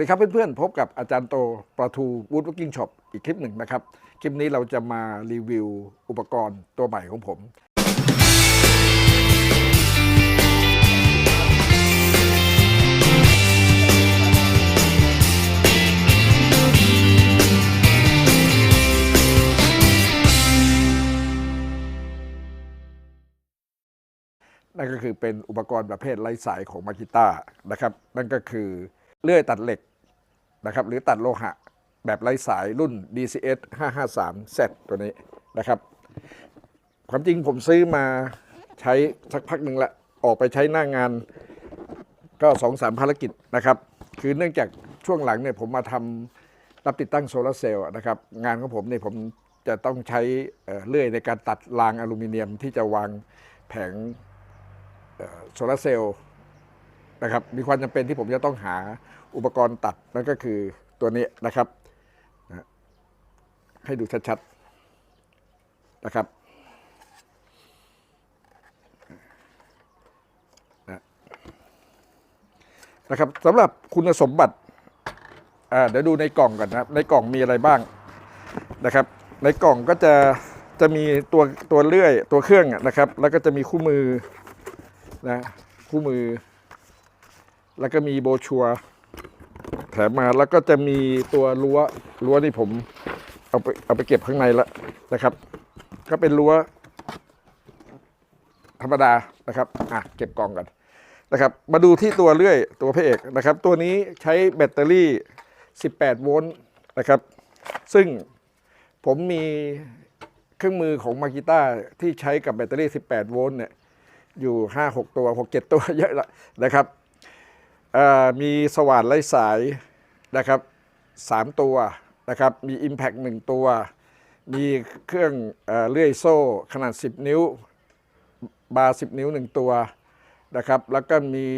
วัสดีครับเพื่อนๆ พบกับอาจารย์โตประทูวูดว o กิ้งช็อปอีกคลิปหนึ่งนะครับ คลิปนี้เราจะมารีวิวอุปกรณ์ตัวใหม่ของผมนั่นก็คือเป็นอุปกรณ์ประเภทไร้สายของมากิต้านะครับ นั่นก็คือเลื่อยตัดเหล็ก นะครับหรือตัดโลหะแบบไร้สายรุ่น DCS 553 Z ตัวนี้นะครับ ความจริงผมซื้อมาใช้สักพักหนึ่งละออกไปใช้หน้างานก็สองสามภารกิจนะครับ คือเนื่องจากช่วงหลังเนี่ยผมมาทำรับติดตั้งโซลาร์เซลล์นะครับ งานของผมเนี่ยผมจะต้องใช้เอ่อเลื่อยในการตัดรางอลูมิเนียมที่จะวางแผงโซลาร์เซลล์ นะครับมีความจำเป็นที่ผมจะต้องหาอุปกรณ์ตัดนั่นก็คือตัวนี้นะครับนะให้ดูชัดๆนะครับนะครับสำหรับคุณสมบัติอ่าเดี๋ยวดูในกล่องก่อนนะในกล่องมีอะไรบ้างนะครับ ในกล่องก็จะจะมีตัวตัวเลื่อยตัวเครื่องนะครับ แล้วก็จะมีคู่มือนะคู่มือ แล้วก็มีโบชัวแถมมาแล้วก็จะมีตัวรั้วรั้วที่ผมเอาไปเอาไปเก็บข้างในแล้วนะครับ ก็เป็นรั้วธรรมดานะครับอะเก็บกล่องกันนะครับ มาดูที่ตัวเลื่อยตัวพระเอกนะครับ ตัวนี้ใช้แบตเตอรี่ 18 โวลต์นะครับ ซึ่งผมมีเครื่องมือของมากิต้าที่ใช้กับแบตเตอรี่ 18 โวลต์เนี่ยอยู่ 5 6 ตัว 6 7 ตัวเยอะละนะครับ มีสว่านไร้สายนะครับ3ตัวนะครับมี Impact 1 ตัว มีเครื่องเอเลื่อยโซ่ขนาด 10 นิ้ว บาร์ 10 นิ้ว 1 ตัวนะครับแล้วก็มี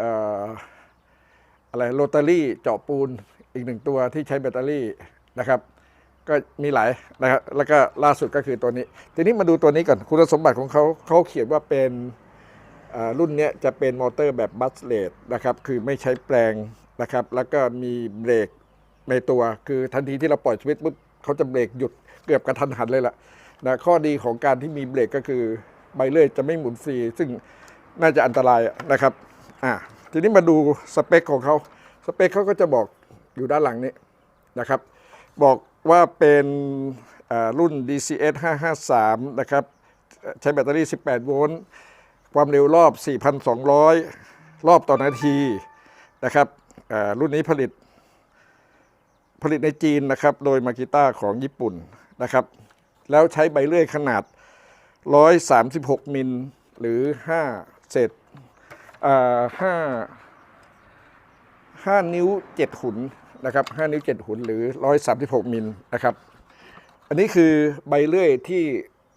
ออะไรโรตารี่เจาะปูนอีกหนึ่งตัวที่ใช้แบตเตอรี่นะครับก็มีหลายนะครับแล้วก็ล่าสุดก็คือตัวนี้ ทีนี้มาดูตัวนี้ก่อนคุณสมบัติของเขาเขาเขียนว่าเป็น รุ่นนี้จะเป็นมอเตอร์แบบบัสเลดนะครับคือไม่ใช้แปลงนะครับ แล้วก็มีเบรกในตัว คือทันทีที่เราปล่อยสวิตช์ปุ๊บเขาจะเบรกหยุดเกือบกระทันหันเลยล่ะนะข้อดีของการที่มีเบรกก็คือใบเลื่อยจะไม่หมุนฟรี ซึ่งน่าจะอันตรายนะครับอ่าทีนี้มาดูสเปคของเขาสเปคเขาก็จะบอกอยู่ด้านหลังนี้นะครับ บอกว่าเป็นรุ่น DCS 553 นะครับ ใช้แบตเตอรี่ 18 โวลต์ ความเร็วรอบ 4,200 รอบต่อนาทีนะครับรุ่นนี้ผลิต ผลิตในจีนนะครับ โดยมากิต้าของญี่ปุ่นนะครับ แล้วใช้ใบเลื่อยขนาด 136 มิลหรือ 5 เศษอ่า5 5นิ้ว7หุนนะครับ5นิ้ว7หุนหรือ136มิลนะครับ อันนี้คือใบเลื่อยที่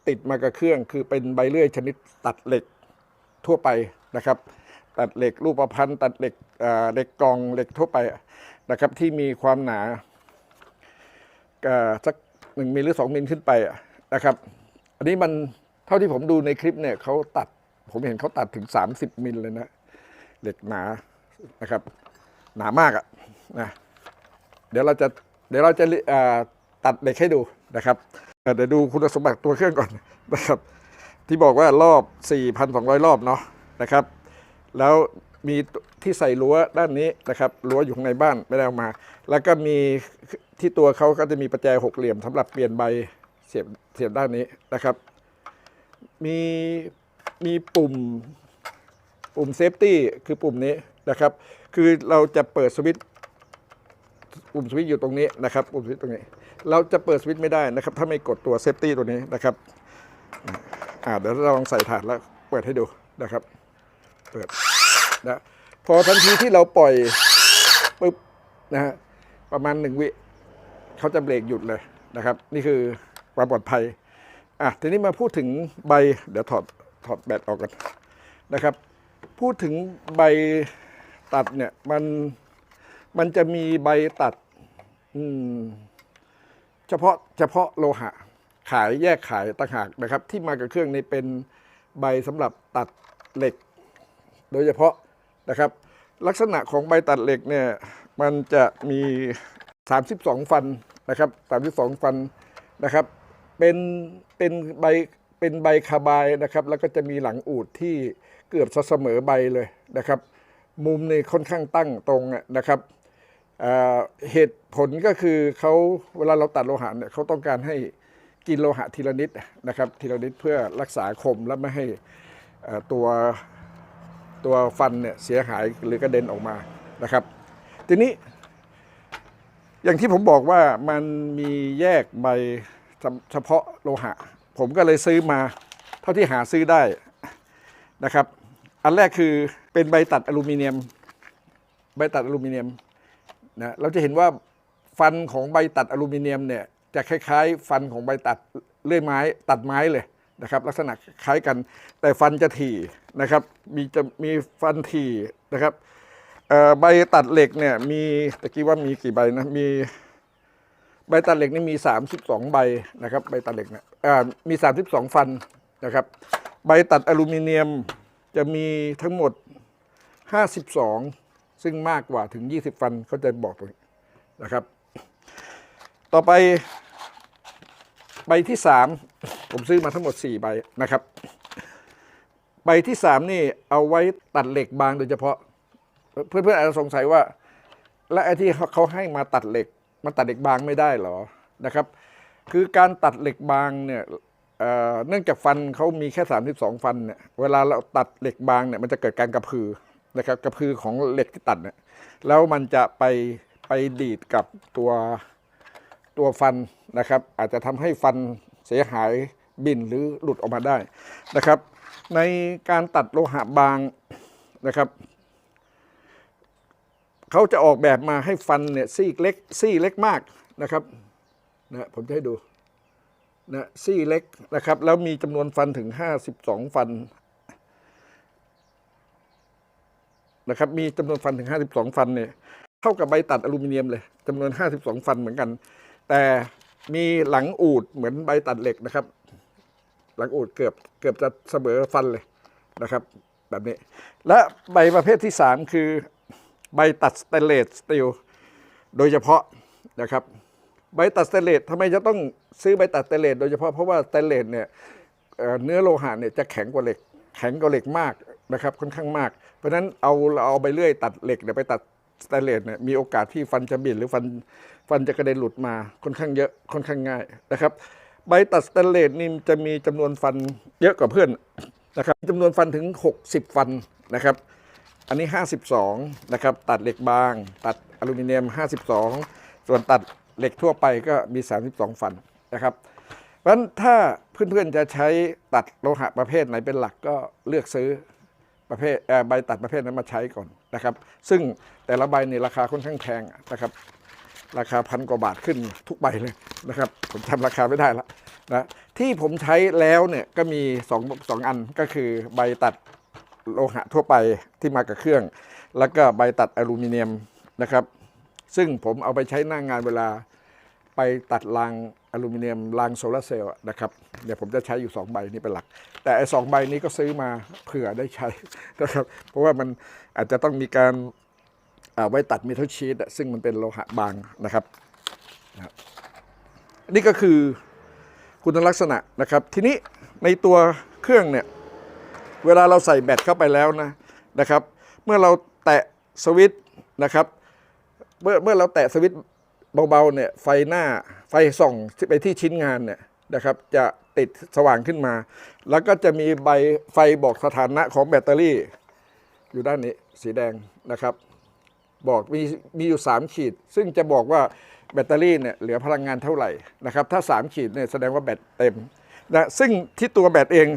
ติดมากับเครื่อง คือเป็นใบเลื่อยชนิดตัดเหล็ก ทั่วไปนะครับ ตัดเหล็กรูปพันธ์ตัดเหล็กอ่าเหล็กกรองเหล็กทั่วไปนะครับที่มีความหนาอ่าสักหนึ่งมิลหรือสองมิลขึ้นไปอะนะครับ อันนี้มันเท่าที่ผมดูในคลิปเนี่ยเขาตัดผมเห็นเขาตัดถึง 30มิลเลยนะเหล็กหนานะครับ หนามากอะนะเดี๋ยวเราจะเดี๋ยวเราจะอ่าตัดเหล็กให้ดูนะครับเดี๋ยวดูคุณสมบัติตัวเครื่องก่อนนะครับ ที่บอกว่ารอบ 4,200 รอบเนาะนะครับ แล้วมีที่ใส่รั้วด้านนี้นะครับรั้วอยู่ข้างในบ้านไม่ได้เอามา แล้วก็มีที่ตัวเขาก็จะมีประแจหกเหลี่ยมสำหรับเปลี่ยนใบเสียบเสียบด้านนี้นะครับ มีมีปุ่มปุ่มเซฟตี้คือปุ่มนี้นะครับ คือเราจะเปิดสวิตช์ปุ่มสวิตช์อยู่ตรงนี้นะครับปุ่มสวิตช์ตรงนี้ เราจะเปิดสวิตช์ไม่ได้นะครับ ถ้าไม่กดตัวเซฟตี้ตัวนี้นะครับ อ่าเดี๋ยวเราลองใส่ถาดแล้วเปิดให้ดูนะครับ เปิดนะพอทันทีที่เราปล่อยปุ๊บนะฮะประมาณหนึ่งวิเขาจะเบรกหยุดเลยนะครับ นี่คือความปลอดภัยอะทีนี้มาพูดถึงใบเดี๋ยวถอดถอดแบตออกกันนะครับ พูดถึงใบตัดเนี่ยมันมันจะมีใบตัดเฉพาะเฉพาะโลหะ ขายแยกขายต่างหากนะครับ ที่มากับเครื่องนี้เป็นใบสำหรับตัดเหล็ก โดยเฉพาะนะครับ ลักษณะของใบตัดเหล็กเนี่ยมันจะมี 32 ฟันนะครับ32 ฟันนะครับ เป็นเป็นใบเป็นใบคาบายนะครับ แล้วก็จะมีหลังอูดที่เกือบเสมอใบเลยนะครับ มุมนี่ค่อนข้างตั้งตรงนะครับเเหตุผลก็คือเขาเวลาเราตัดโลหะเนี่ยเขาต้องการให้ กินโลหะทีละนิดนะครับทีละนิดเพื่อรักษาคมและไม่ให้ตัวตัวฟันเนี่ยเสียหายหรือกระเด็นออกมานะครับ ทีนี้ อย่างที่ผมบอกว่ามันมีแยกใบเฉพาะโลหะ ผมก็เลยซื้อมาเท่าที่หาซื้อได้นะครับ อันแรกคือเป็นใบตัดอลูมิเนียม ใบตัดอลูมิเนียมนะเราจะเห็นว่าฟันของใบตัดอลูมิเนียมเนี่ย จะคล้ายๆ ฟันของใบตัดเลื่อยไม้ตัดไม้เลยนะครับ ลักษณะคล้ายกัน แต่ฟันจะถี่นะครับ มีจะมีฟันถี่นะครับใบตัดเหล็กเนี่ยมีตะกี้ว่ามีกี่ใบนะมีใบตัดเหล็กนี่มี 32 ใบนะครับใบตัดเหล็กเนี่ยอ่ามี 32 ฟันนะครับ ใบตัดอลูมิเนียมจะมีทั้งหมด 52 ซึ่งมากกว่าถึง 20 ฟันเขาจะบอกตรงนี้นะครับ ต่อไปใบที่3ผมซื้อมาทั้งหมด4ใบนะครับ ใบที่3นี่เอาไว้ตัดเหล็กบางโดยเฉพาะ เพื่อนๆอาจจะสงสัยว่า และไอ้ที่เขาให้มาตัดเหล็กมันตัดเหล็กบางไม่ได้เหรอนะครับ คือการตัดเหล็กบางเนี่ยเอ่อเนื่องจากฟันเขามีแค่ 32 ฟันเนี่ยเวลาเราตัดเหล็กบางเนี่ยมันจะเกิดการกระพือนะครับกระพือของเหล็กที่ตัดเนี่ยแล้วมันจะไปไปดีดกับตัว ตัวฟันนะครับ อาจจะทำให้ฟันเสียหายบินหรือหลุดออกมาได้นะครับ ในการตัดโลหะบางนะครับเขาจะออกแบบมาให้ฟันเนี่ยซี่เล็กซี่เล็กมากนะครับนะผมจะให้ดูนะซี่เล็กนะครับ แล้วมีจำนวนฟันถึง 52 ฟันนะครับมีจำนวนฟันถึง 52 ฟันเนี่ยเท่ากับใบตัดอลูมิเนียมเลยจำนวน 52 ฟันเหมือนกัน แต่มีหลังอูดเหมือนใบตัดเหล็กนะครับ หลังอูดเกือบเกือบจะเสมอฟันเลยนะครับ แบบนี้ และใบประเภทที่ 3 คือใบตัดสเตนเลสสตีลโดยเฉพาะนะครับ ใบตัดสเตนเลสทำไมจะต้องซื้อใบตัดสเตนเลสโดยเฉพาะเพราะว่าสเตนเลสเนี่ยเ,เนื้อโลหะเนี่ยจะแข็งกว่าเหล็ก แข็งกว่าเหล็กมากนะครับค่อนข้างมาก เพราะฉะนั้นเอาเราเอาใบเลื่อยตัดเหล็กเนี่ยไปตัด สเตนเลสเนี่ยมีโอกาสที่ฟันจะบินหรือฟันฟันจะกระเด็นหลุดมาค่อนข้างเยอะค่อนข้างง่ายนะครับ ใบตัดสเตนเลสนี่จะมีจำนวนฟันเยอะกว่าเพื่อนนะครับจำนวนฟันถึง 60 ฟันนะครับ อันนี้ 52นะครับตัดเหล็กบาง ตัดอลูมิเนียม 52 ส่วนตัดเหล็กทั่วไปก็มี 32 ฟันนะครับเพราะฉะนั้นถ้าเพื่อนๆจะใช้ตัดโลหะประเภทไหนเป็นหลักก็เลือกซื้อ ประเภทใบตัดประเภทนั้นมาใช้ก่อนนะครับ ซึ่งแต่ละใบเนี่ยราคาค่อนข้างแพงนะครับ ราคาพันกว่าบาทขึ้นทุกใบเลยนะครับ ผมจำราคาไม่ได้ละนะที่ผมใช้แล้วเนี่ยก็มีสองสองอันก็คือใบตัดโลหะทั่วไปที่มากับเครื่อง แล้วก็ใบตัดอลูมิเนียมนะครับ ซึ่งผมเอาไปใช้หน้างานเวลาไปตัดราง อลูมิเนียมรางโซลาร์เซลล์นะครับเดี๋ยวผมจะใช้อยู่ 2 ใบนี้เป็นหลัก แต่ไอ้สองใบนี้ก็ซื้อมาเผื่อได้ใช้นะครับเพราะว่ามันอาจจะต้องมีการาไว้ตัดเมทัลชีตซึ่งมันเป็นโลหะบางนะครับนะครับ นี่ก็คือคุณลักษณะนะครับ ทีนี้ในตัวเครื่องเนี่ย เวลาเราใส่แบตเข้าไปแล้วนะนะครับ เมื่อเราแตะสวิตช์นะครับ เมื่อเมื่อเราแตะสวิตช์ เบาๆเนี่ยไฟหน้าไฟส่องไปที่ชิ้นงานเนี่ยนะครับจะติดสว่างขึ้นมา แล้วก็จะมีใบไฟบอกสถานะของแบตเตอรี่ อยู่ด้านนี้สีแดงนะครับ บอกมีมีอยู่ 3 ขีด ซึ่งจะบอกว่าแบตเตอรี่เนี่ยเหลือพลังงานเท่าไหร่นะครับถ้า 3 ขีดเนี่ยแสดงว่าแบตเต็มนะซึ่งที่ตัวแบตเอง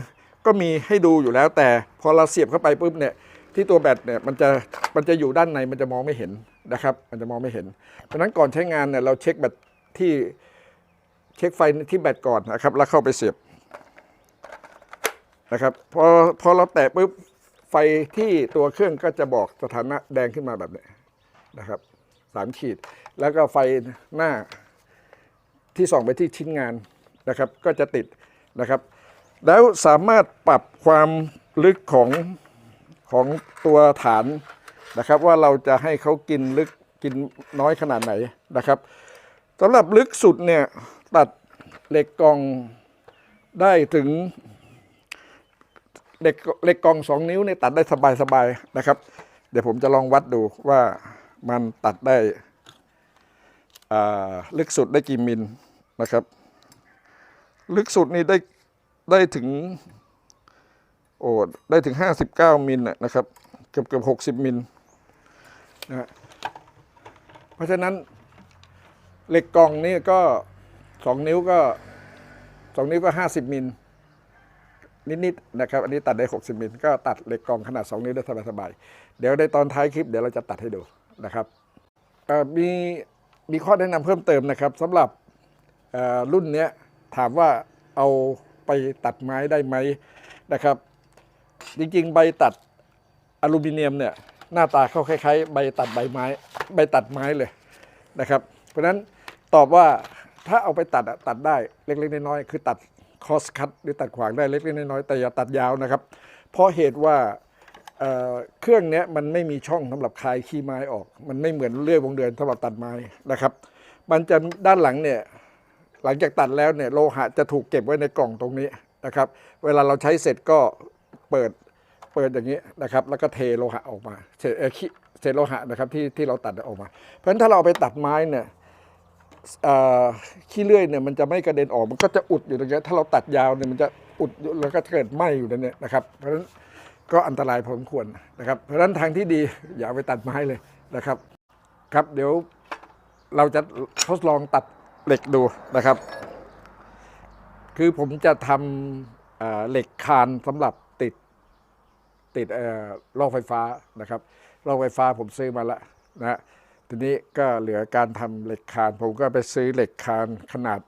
ก็มีให้ดูอยู่แล้ว แต่พอเราเสียบเข้าไปปุ๊บเนี่ยที่ตัวแบตเนี่ยมันจะมันจะอยู่ด้านในมันจะมองไม่เห็น นะครับมันจะมองไม่เห็น เพราะนั้นก่อนใช้งานเนี่ยเราเช็คแบตที่เช็คไฟที่แบตก่อนนะครับแล้วเข้าไปเสียบนะครับพอพอเราแตะปุ๊บไฟที่ตัวเครื่องก็จะบอกสถานะแดงขึ้นมาแบบนี้นะครับสามขีด แล้วก็ไฟหน้าที่ส่องไปที่ชิ้นงานนะครับ ก็จะติดนะครับ แล้วสามารถปรับความลึกของของตัวฐาน นะครับ ว่าเราจะให้เขากินลึกกินน้อยขนาดไหนนะครับสำหรับลึกสุดเนี่ยตัดเหล็กกองได้ถึงเหล็กเหล็กกองสองนิ้วเนี่ยตัดได้สบายๆนะครับ เดี๋ยวผมจะลองวัดดูว่ามันตัดได้ลึกสุดได้กี่มิลนะครับ ลึกสุดนี่ได้ได้ถึงโอ้ได้ถึง 59 มิลน่ะนะครับ เกือบเกือบ60 มิล นะเพราะฉะนั้นเหล็กกล่องนี่ก็2นิ้วก็2นิ้วก็50มิลนิดๆนะครับ อันนี้ตัดได้ 60มิลก็ตัดเหล็กกล่องขนาด 2 นิ้วได้สบายๆเดี๋ยวในตอนท้ายคลิปเดี๋ยวเราจะตัดให้ดูนะครับมีมีข้อแนะนำเพิ่มเติมนะครับสำหรับรุ่นเนี้ยถามว่าเอาไปตัดไม้ได้ไหมนะครับ จริงๆ ใบตัดอลูมิเนียมเนี่ย หน้าตาเขาคล้ายๆ ใบตัดใบไม้ ใบตัดไม้เลยนะครับ เพราะฉะนั้นตอบว่าถ้าเอาไปตัดตัดได้เล็กๆน้อยๆคือตัดคอสคัตหรือตัดขวางได้เล็กๆน้อยๆแต่อย่าตัดยาวนะครับ เพราะเหตุว่าเเครื่องนี้มันไม่มีช่องสำหรับคลายขี้ไม้ออก มันไม่เหมือนเลื่อยวงเดือนสำหรับตัดไม้นะครับ มันจะด้านหลังเนี่ยหลังจากตัดแล้วเนี่ยโลหะจะถูกเก็บไว้ในกล่องตรงนี้นะครับ เวลาเราใช้เสร็จก็เปิด เปิดอย่างนี้นะครับ แล้วก็เทโลหะออกมาเศษเอ่อขี้เศษโลหะนะครับที่ที่เราตัดออกมา เพราะฉะนั้นถ้าเราไปตัดไม้เนี่ยขี้เลื่อยเนี่ยมันจะไม่กระเด็นออกมันก็จะอุดอยู่ตรงนี้ถ้าเราตัดยาวเนี่ยมันจะอุดอยู่แล้วก็เกิดไหมอยู่ในนี้นะครับเพราะฉะนั้นก็อันตรายพอสมควรนะครับ เพราะฉะนั้นทางที่ดีอย่าเอาไปตัดไม้เลยนะครับ ครับเดี๋ยวเราจะทดลองตัดเหล็กดูนะครับ คือผมจะทำเอ่อเหล็กคานสำหรับ ติดติดเอ่อไฟฟ้านะครับรอไฟฟ้าผมซื้อมาแล้วนะทีนี้ก็เหลือการทำเหล็กคาน ผมก็ไปซื้อเหล็กคานขนาด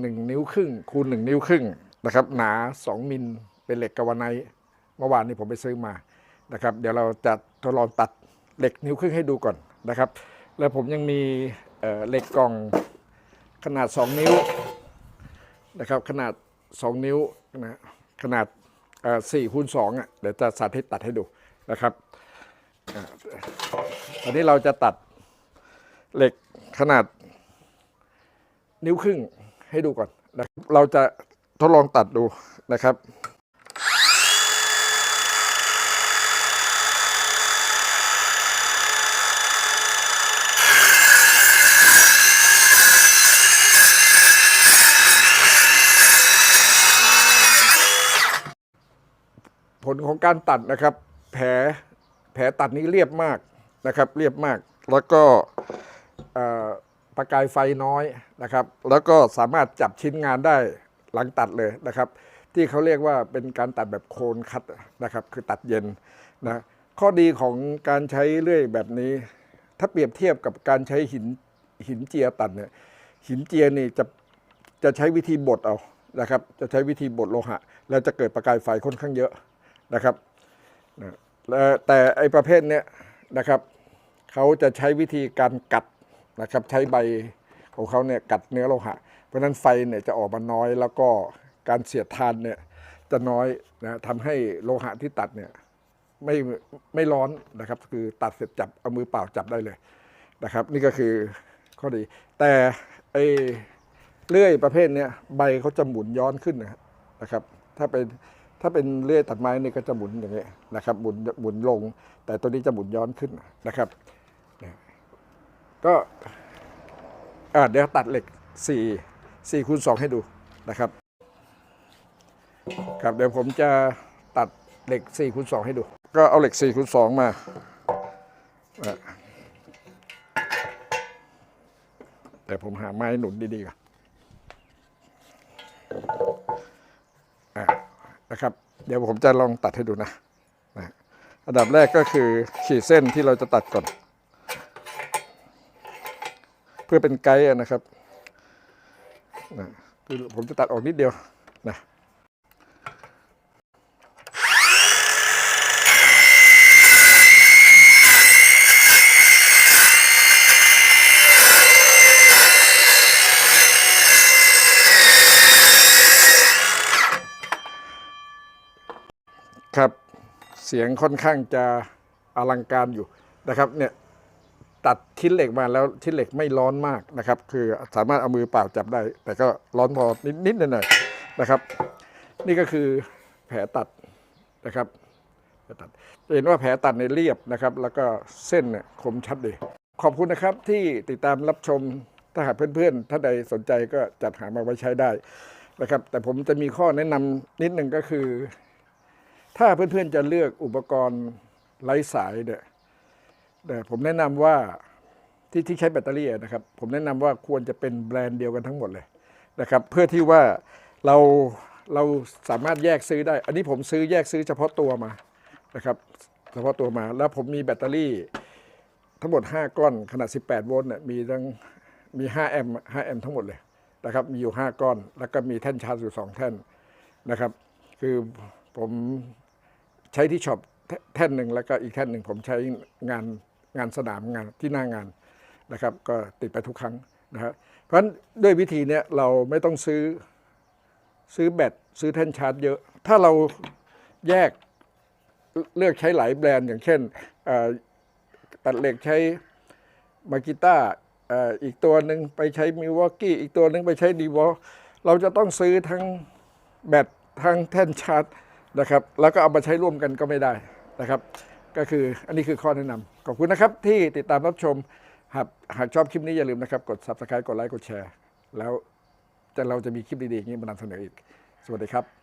หนึ่งนิ้วครึ่ง คูณหนึ่งนิ้วครึ่งนะครับ หนา2มิลเป็นเหล็กกาวไนเมื่อวานนี้ผมไปซื้อมานะครับ เดี๋ยวเราจะทดลองตัดเหล็กนิ้วครึ่งให้ดูก่อนนะครับ แล้วผมยังมีเเหล็กกล่องขนาด 2 นิ้วนะครับ ขนาด 2 นิ้วนะขนาด สี่คูณสองอะเดี๋ยวจะสาธิตตัดให้ดูนะครับอ่าตอนนี้เราจะตัดเหล็กขนาดนิ้วครึ่งให้ดูก่อนนะรเราจะทดลองตัดดูนะครับ ของการตัดนะครับ แผลแผลตัดนี้เรียบมากนะครับ เรียบมากแล้วก็ประกายไฟน้อยนะครับ แล้วก็สามารถจับชิ้นงานได้หลังตัดเลยนะครับ ที่เขาเรียกว่าเป็นการตัดแบบโคนคัดนะครับ คือตัดเย็นนะข้อดีของการใช้เลื่อยแบบนี้ ถ้าเปรียบเทียบกับการใช้หินหินเจียตัดเนี่ยหินเจียนี่จะจะใช้วิธีบดเอานะครับ จะใช้วิธีบดโลหะ แล้วจะเกิดประกายไฟค่อนข้างเยอะ นะครับแต่ไอ้ประเภทเนี้ยนะครับเขาจะใช้วิธีการกัดนะครับใช้ใบของเขาเนี่ยกัดเนื้อโลหะ เพราะฉะนั้นไฟเนี่ยจะออกมาน้อย แล้วก็การเสียดทานเนี่ยจะน้อยนะทำให้โลหะที่ตัดเนี่ยไม่ไม่ร้อนนะครับ คือตัดเสร็จจับเอามือเปล่าจับได้เลยนะครับ นี่ก็คือข้อดี แต่ไอ้เลื่อยประเภทเนี้ยใบเขาจะหมุนย้อนขึ้นนะครับ ถ้าเป็น ถ้าเป็นเลื่อยตัดไม้นี่ก็จะหมุนอย่างนี้ยนะครับหมุนหมุนลง แต่ตัวนี้จะหมุนย้อนขึ้นนะครับเนี่ยก็เดี๋ยวตัดเหล็ก4 4คูณ2ให้ดูนะครับ ครับเดี๋ยวผมจะตัดเหล็ก4คูณ2ให้ดู ก็เอาเหล็ก4คูณ2มาแต่ผมหาไม้หนุนดีๆก่อน นะครับ เดี๋ยวผมจะลองตัดให้ดูนะนะอันดับแรกก็คือขีดเส้นที่เราจะตัดก่อน เพื่อเป็นไกด์นะครับนะคือผมจะตัดออกนิดเดียวนะครับ เสียงค่อนข้างจะอลังการอยู่นะครับเนี่ยตัดชิ้นเหล็กมาแล้วชิ้นเหล็กไม่ร้อนมากนะครับ คือสามารถเอามือเปล่าจับได้ แต่ก็ร้อนพอนิดๆหน่อยๆนะครับ นี่ก็คือแผลตัดนะครับแผลตัดจะเห็นว่าแผลตัดในเรียบนะครับ แล้วก็เส้นเนี่ยคมชัดดีขอบคุณนะครับที่ติดตามรับชมถ้าหากเพื่อนๆท่านใดสนใจก็จัดหามาไว้ใช้ได้นะครับ แต่ผมจะมีข้อแนะนำนิดหนึ่งก็คือ ถ้าเพื่อนๆจะเลือกอุปกรณ์ไร้สายเนี่ยแต่ผมแนะนำว่าที่ที่ใช้แบตเตอรี่นะครับ ผมแนะนำว่าควรจะเป็นแบรนด์เดียวกันทั้งหมดเลยนะครับ เพื่อที่ว่าเราเราสามารถแยกซื้อได้ อันนี้ผมซื้อแยกซื้อเฉพาะตัวมานะครับ เฉพาะตัวมา แล้วผมมีแบตเตอรี่ทั้งหมด 5 ก้อนขนาด 18 โวลต์เนี่ยมีทั้งมี 5 แอมป์5แอมป์ทั้งหมดเลยนะครับ มีอยู่ 5 ก้อน แล้วก็มีแท่นชาร์จอยู่ 2 แท่นนะครับ คือผม ใช้ที่ช็อปแท่นหนึ่งแล้วก็อีกแท่นหนึ่งผมใช้งานงานสนามงานที่หน้างานนะครับ ก็ติดไปทุกครั้งนะครับเพราะฉะนั้นด้วยวิธีเนี้ยเราไม่ต้องซื้อซื้อแบตซื้อแท่นชาร์จเยอะ ถ้าเราแยกเลือกใช้หลายแบรนด์ อย่างเช่นตัดเหล็กใช้มากิต้าอีกตัวหนึ่งไปใช้มิวอกกี้อีกตัวหนึ่งไปใช้ดีวอลเราจะต้องซื้อทั้งแบตทั้งแท่นชาร์จ นะครับ แล้วก็เอามาใช้ร่วมกันก็ไม่ได้นะครับ ก็คืออันนี้คือข้อแนะนำขอบคุณนะครับที่ติดตามรับชม หากหากชอบคลิปนี้อย่าลืมนะครับกด subscribe กดไลค์กดแชร์ แล้วจะเราจะมีคลิปดีๆอย่างนี้มานำเสนออีก สวัสดีครับ